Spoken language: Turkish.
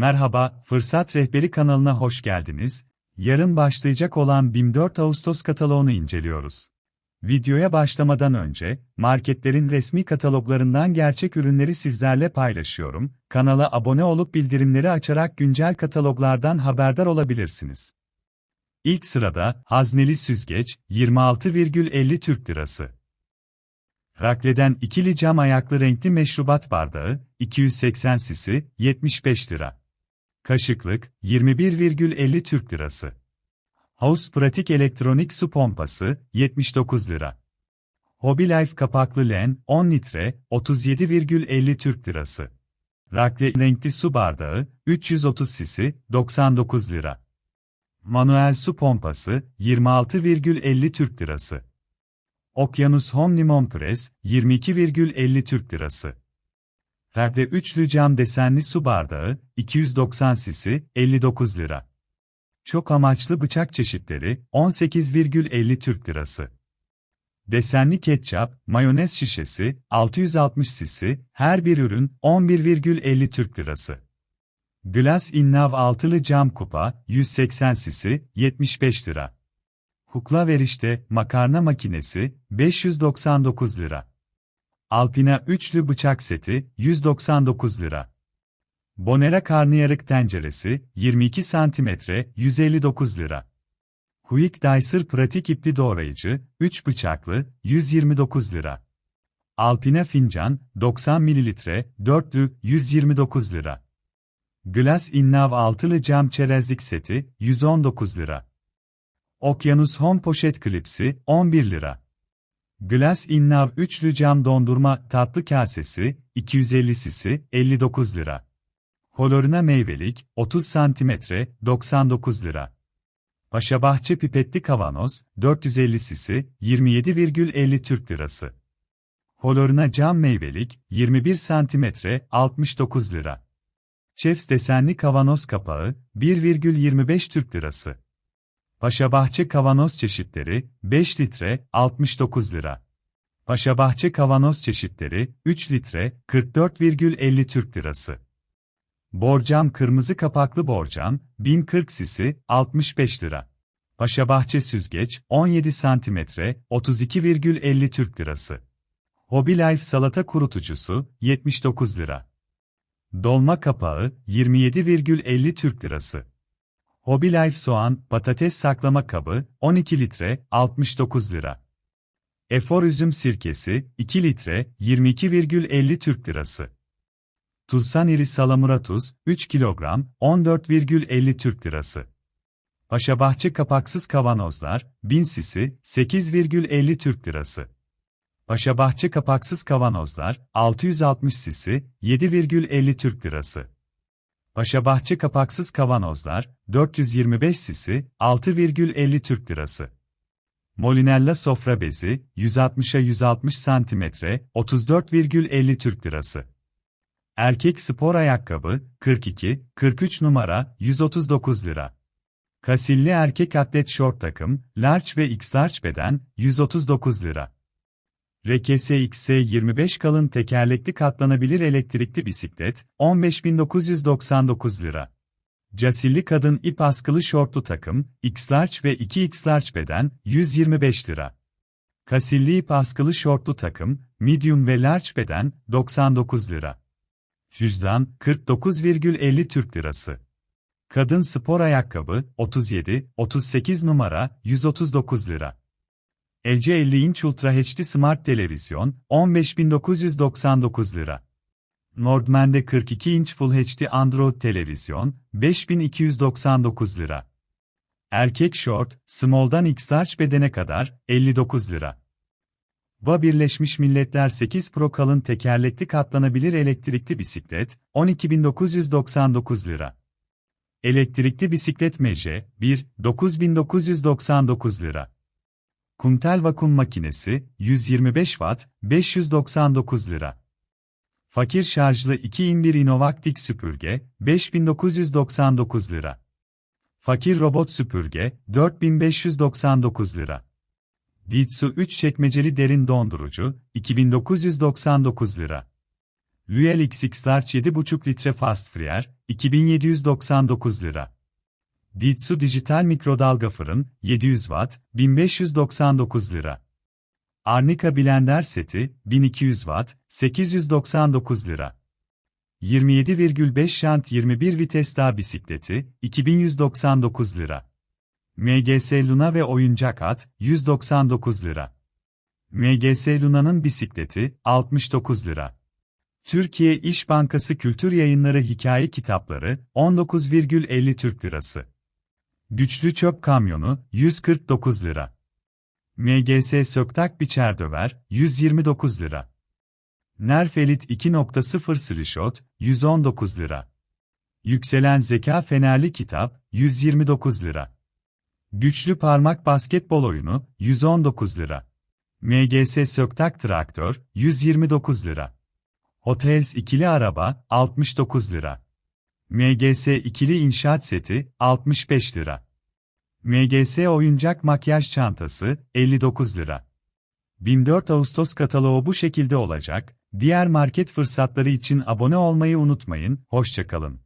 Merhaba, Fırsat Rehberi kanalına hoş geldiniz. Yarın başlayacak olan BİM 4 Ağustos kataloğunu inceliyoruz. Videoya başlamadan önce, marketlerin resmi kataloglarından gerçek ürünleri sizlerle paylaşıyorum. Kanala abone olup bildirimleri açarak güncel kataloglardan haberdar olabilirsiniz. İlk sırada, hazneli süzgeç, 26,50 Türk Lirası. Rakleden ikili cam ayaklı renkli meşrubat bardağı, 280 cc, 75 lira. Kaşıklık, 21,50 Türk Lirası. House Pratik Elektronik Su Pompası, 79 lira. Hobby Life kapaklı len, 10 litre, 37,50 Türk Lirası. Rakle renkli su bardağı, 330 cc, 99 lira. Manuel su pompası, 26,50 Türk Lirası. Okyanus Home Limon Press, 22,50 Türk Lirası. Perde üçlü cam desenli su bardağı, 290 cc, 59 lira. Çok amaçlı bıçak çeşitleri, 18,50 Türk Lirası. Desenli ketçap, mayonez şişesi, 660 cc, her bir ürün, 11,50 Türk Lirası. Glass Innav altılı cam kupa, 180 cc, 75 lira. Kukla verişte, makarna makinesi, 599 lira. Alpina üçlü bıçak seti, 199 lira. Bonera karnıyarık tenceresi, 22 cm, 159 lira. Quick Dicer pratik ipli doğrayıcı, 3 bıçaklı, 129 lira. Alpina fincan, 90 ml, dörtlü, 129 lira. Glass Innav altılı cam çerezlik seti, 119 lira. Okyanus Home poşet klipsi, 11 lira. Glass Innav üçlü cam dondurma tatlı kasesi, 250 cc, 59 lira. Kolorina meyvelik, 30 cm, 99 lira. Paşabahçe pipetli kavanoz, 450 cc, 27,50 Türk lirası. Kolorina cam meyvelik, 21 cm, 69 lira. Chefs desenli kavanoz kapağı, 1,25 Türk lirası. Paşabahçe kavanoz çeşitleri, 5 litre, 69 lira. Paşabahçe kavanoz çeşitleri, 3 litre, 44,50 Türk lirası. Borcam kırmızı kapaklı borcam, 1040 cc, 65 lira. Paşabahçe süzgeç, 17 cm, 32,50 Türk lirası. Hobby Life salata kurutucusu, 79 lira. Dolma kapağı, 27,50 Türk lirası. Hobby Life soğan, patates saklama kabı, 12 litre, 69 lira. Efor üzüm sirkesi, 2 litre, 22,50 Türk lirası. Tuzsan iri salamura tuz, 3 kilogram, 14,50 Türk lirası. Paşabahçe kapaksız kavanozlar, 1000 cc, 8,50 Türk lirası. Paşabahçe kapaksız kavanozlar, 660 cc, 7,50 Türk lirası. Paşabahçe kapaksız kavanozlar, 425 cc, 6,50 Türk lirası. Molinella sofra bezi, 160'a 160 cm, 34,50 Türk lirası. Erkek spor ayakkabı, 42, 43 numara, 139 lira. Kasilli erkek atlet şort takım, large ve x-large beden, 139 lira. RKS XS25 kalın tekerlekli katlanabilir elektrikli bisiklet, 15.999 lira. Casilli kadın ip askılı şortlu takım, X-Large ve 2X-Large beden, 125 lira. Kasilli ip askılı şortlu takım, medium ve large beden, 99 lira. Cüzdan, 49,50 Türk lirası. Kadın spor ayakkabı, 37, 38 numara, 139 lira. LG 50 inç Ultra HD Smart Televizyon, 15.999 lira. Nordman'de 42 inç Full HD Android Televizyon, 5299 lira. Erkek Short, Small'dan X-Large bedene kadar, 59 lira. Va Birleşmiş Milletler 8 Pro kalın tekerlekli katlanabilir elektrikli bisiklet, 12.999 lira. Elektrikli bisiklet Meje, 1, 9999 lira. Kumtel vakum makinesi, 125 Watt, 599 lira. Fakir şarjlı 2 in 1 Innovactic süpürge, 5999 lira. Fakir robot süpürge, 4599 lira. Ditsu 3 çekmeceli derin dondurucu, 2999 lira. Luel XX Large 7,5 litre Fast Fryer, 2799 lira. Ditsu dijital mikrodalga fırın 700 watt 1599 lira. Arnika blender seti 1200 watt 899 lira. 27,5 şant 21 vites dağ bisikleti 2199 lira. MGS Luna ve oyuncak at 199 lira. MGS Luna'nın bisikleti 69 lira. Türkiye İş Bankası Kültür Yayınları Hikaye Kitapları 19,50 Türk Lirası. Güçlü Çöp Kamyonu 149 lira. MGS Söktak Biçer Döver 129 lira. Nerfelit 2.0 Slishot 119 lira. Yükselen Zeka Fenerli Kitap 129 lira. Güçlü Parmak Basketbol Oyunu 119 lira. MGS Söktak Traktör 129 lira. Hotels ikili araba 69 lira. MGS ikili inşaat seti 65 lira. MGS oyuncak makyaj çantası 59 lira. 24 Ağustos kataloğu bu şekilde olacak. Diğer market fırsatları için abone olmayı unutmayın. Hoşçakalın.